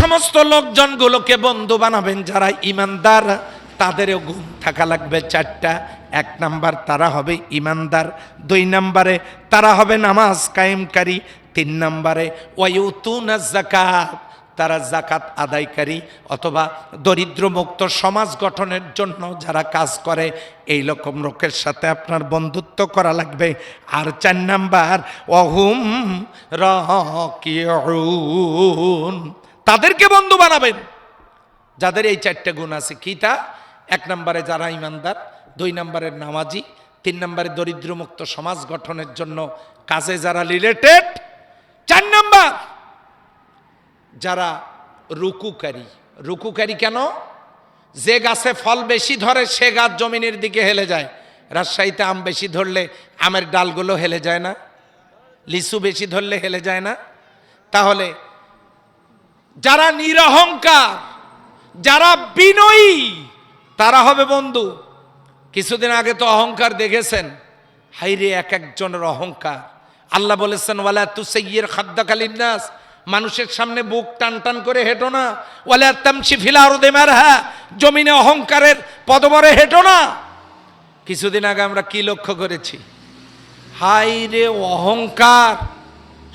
সমস্ত লোকজনগুলোকে বন্ধু বানাবেন যারা ইমানদার, তাদেরও গুণ থাকা লাগবে চারটা। এক নাম্বার তারা হবে ইমানদার, দুই নাম্বারে তারা হবে নামাজ কায়েমকারী, তিন নাম্বারে ওয়ুতুনা জাকাত তারা জাকাত আদায়কারী অথবা দরিদ্রমুক্ত সমাজ গঠনের জন্য যারা কাজ করে, এই রকম লোকের সাথে আপনার বন্ধুত্ব করা লাগবে। আর চার নাম্বার অহুম রকিউন তাদেরকে বন্ধু বানাবেন। যাদের এই চারটে গুণ আছে কি তা এক নম্বরে যারা ইমানদার, দুই নম্বরের নামাজি, তিন নম্বরে দরিদ্রমুক্ত সমাজ গঠনের জন্য কাজে যারা রিলেটেড চার নাম্বার যারা রুকুকারী। রুকুকারী কেন? যে গাছে ফল বেশি ধরে, সে গাছ জমিনের দিকে হেলে যায়। রাজশাহীতে আম বেশি ধরলে আমের ডালগুলো হেলে যায় না। লিচু বেশি ধরলে হেলে যায় না। তাহলে যারা নিরহংকার, যারা বিনয়ী, তারা হবে বন্ধু। কিছুদিন আগে তো অহংকার দেখেছেন। হাইরে এক একজনের অহংকার। আল্লাহ বলেছেন, ওয়ালা তুসাইয়ের খাদ্যাকালীন নাস মানুষের সামনে বুক টান টান করে হেঁটো না। ওয়ালা তামসি ফিলার দেমার হ্যাঁ জমিনে অহংকারের পদবরে হেঁটো না। কিছুদিন আগে আমরা কি লক্ষ্য করেছি? হাই রে অহংকার।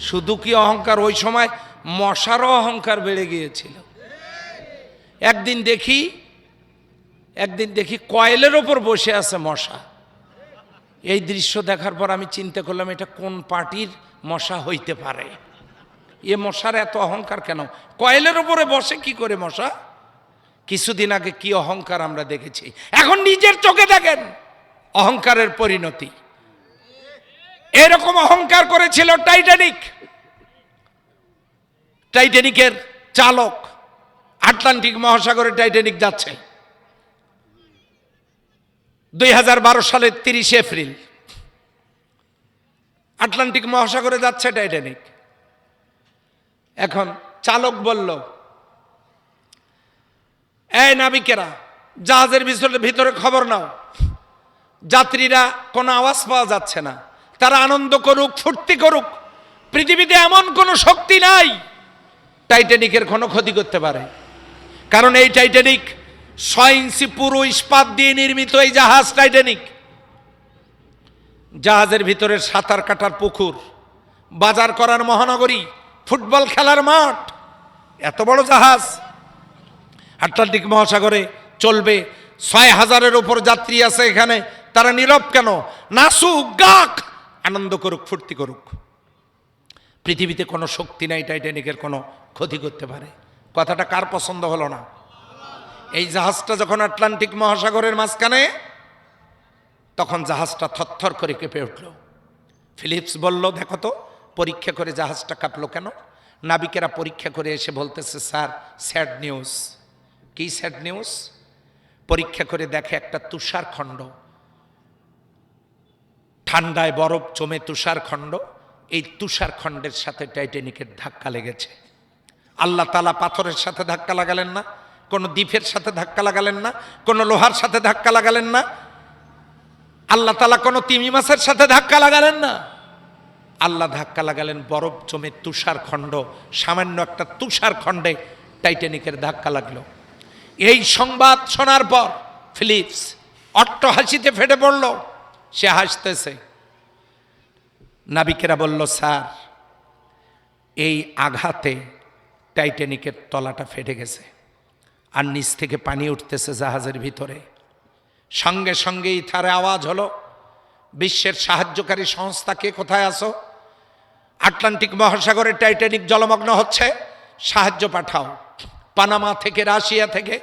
শুধু কি অহংকার? ওই সময় মশারও অহংকার বেড়ে গিয়েছিল। একদিন দেখি একদিন দেখি কয়েলের ওপর বসে আছে মশা। এই দৃশ্য দেখার পর আমি চিন্তা করলাম, এটা কোন পার্টির মশা হইতে পারে? এ মশার এত অহংকার কেন? কয়েলের ওপরে বসে কি করে মশা? কিছুদিন আগে কি অহংকার আমরা দেখেছি। এখন নিজের চোখে দেখেন, অহংকারের পরিণতি। এরকম অহংকার করেছিল টাইটানিক টাইটানিকের চালক আটলান্টিক মহাসাগরে টাইটানিক যাচ্ছে। দুই হাজার বারো সালের তিরিশে এপ্রিল। আটলান্টিক মহাসাগরে যাচ্ছে টাইটানিক এখন চালক বলল, এই নাবিকেরা, জাহাজের ভিতরে ভিতরে খবর নাও। যাত্রীরা কোনো আওয়াজ পাওয়া যাচ্ছে না। তারা আনন্দ করুক, ফুর্তি করুক। পৃথিবীতে এমন কোনো শক্তি নাই। টাইটানিকের কোনো ক্ষতি করতে পারে। কারণ এই টাইটানিক ছয় ইঞ্চি পুরো ইস্পাত দিয়ে নির্মিত এই জাহাজ টাইটানিক। জাহাজের ভিতরে সাঁতার কাটার পুকুর, বাজার করার মহানগরী, ফুটবল খেলার মাঠ, এত বড় জাহাজ। আটলান্টিক মহাসাগরে চলবে, ছয় হাজারের ওপর যাত্রী আছে এখানে, তারা নীরব কেন? নাচুক গাক, আনন্দ করুক, ফুর্তি করুক। পৃথিবীতে কোনো শক্তি নাই টাইটানিকের, কোনো ক্ষতি করতে পারে। কথাটা কার পছন্দ হলো না? এই জাহাজটা যখন আটলান্টিক মহাসাগরের মাঝখানে, তখন জাহাজটা থরথর করে কেঁপে উঠল। ফিলিপস বলল, দেখো তো, পরীক্ষা করে জাহাজটা কাঁপলো কেন? নাবিকেরা পরীক্ষা করে এসে বলতেছে, স্যার, স্যাড নিউজ। কি স্যাড নিউজ? পরীক্ষা করে দেখে একটা তুষার খণ্ড ঠান্ডায় বরফ জমে তুষার খণ্ড এই তুষার খণ্ডের সাথে টাইটানিকের ধাক্কা লেগেছে। আল্লাহ তালা পাথরের সাথে ধাক্কা লাগালেন না, কোনো দ্বীপের সাথে ধাক্কা লাগালেন না, কোনো লোহার সাথে ধাক্কা লাগালেন না। আল্লাহ তালা কোনো তিমি মাছের সাথে ধাক্কা লাগালেন না। আল্লাহ ধাক্কা লাগালেন বরফ জমে তুষার খণ্ড সামান্য একটা তুষার খণ্ডে টাইটানিকের ধাক্কা লাগল। এই সংবাদ শোনার পর ফিলিপস অট্ট হাসিতে ফেটে পড়ল, সে হাসতেছে। নাবিকেরা বলল, স্যার, এই আঘাতে টাইটানিকের তলাটা ফেটে গেছে আর নিচ থেকে পানি উঠতেছে জাহাজের ভিতরে। সঙ্গে সঙ্গেই থারে আওয়াজ হলো, বিশ্বের সাহায্যকারী সংস্থা কে কোথায় আসো আটলান্টিক মহাসাগরে টাইটানিক জলমগ্ন হচ্ছে, সাহায্য পাঠাও। পানামা থেকে, রাশিয়া থেকে,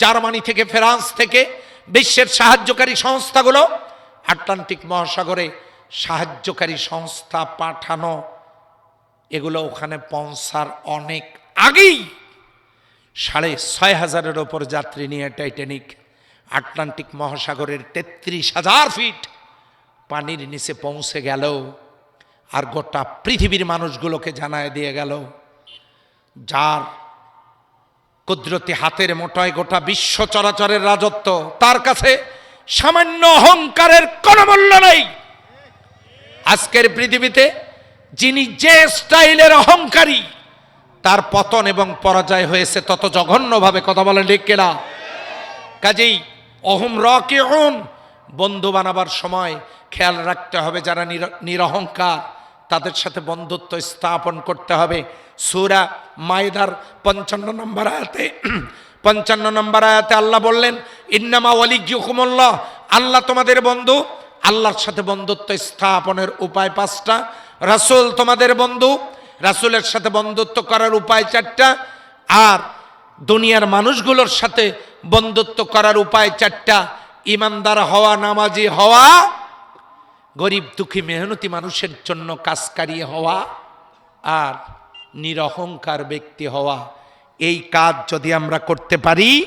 জার্মানি থেকে, ফ্রান্স থেকে বিশ্বের সাহায্যকারী সংস্থাগুলো আটলান্টিক মহাসাগরে সাহায্যকারী সংস্থা পাঠানো, এগুলো ওখানে পৌঁছার অনেক আগেই সাড়ে ছয় হাজারের ওপর যাত্রী নিয়ে টাইটানিক, আটলান্টিক মহাসাগরের তেত্রিশ হাজার ফিট পানির নিচে পৌঁছে গেল আর গোটা পৃথিবীর মানুষগুলোকে জানায় দিয়ে গেল, যার কুদরতি হাতের মোটায় গোটা বিশ্ব চরাচরের রাজত্ব, তার কাছে সামান্য অহংকারের কোনো মূল্য নেই। আজকের পৃথিবীতে যিনি যে স্টাইলের অহংকারী, তার পতন এবং পরাজয় হয়েছে তত জঘন্যভাবে, কথা বলেন ডেকেরা কাজেই অহম রকে বন্ধু বানাবার সময় খেয়াল রাখতে হবে যারা নির- নিরহংকার, তাদের সাথে বন্ধুত্ব স্থাপন করতে হবে। সুরা মায়েদার পঞ্চান্ন নম্বর আয়াতে, পঞ্চান্ন নম্বর আয়াতে আল্লাহ বললেন, ইন্নামা ওয়ালিকুমল্লাহ আল্লাহ তোমাদের বন্ধু আল্লাহর সাথে বন্ধুত্ব স্থাপনের উপায় পাঁচটা। রাসূল তোমাদের বন্ধু, রাসূলের সাথে বন্ধুত্ব করার উপায় চারটা। আর দুনিয়ার মানুষগুলোর সাথে বন্ধুত্ব করার উপায় চারটা। ইমানদার হওয়া, নামাজি হওয়া, গরিব দুঃখী মেহনতি মানুষের জন্য কাজকারী হওয়া, আর নিরহংকার ব্যক্তি হওয়া। এই কাজ যদি আমরা করতে পারি,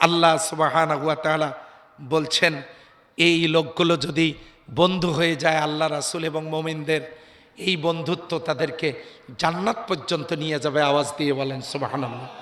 আল্লাহ সুবাহানা বলছেন এই লোকগুলো যদি বন্ধু হয়ে যায় আল্লাহ রাসুল এবং মোমিনদের, এই বন্ধুত্ব তাদেরকে জান্নাত পর্যন্ত নিয়ে যাবে, আওয়াজ দিয়ে বলেন সুবাহ আল্লাহ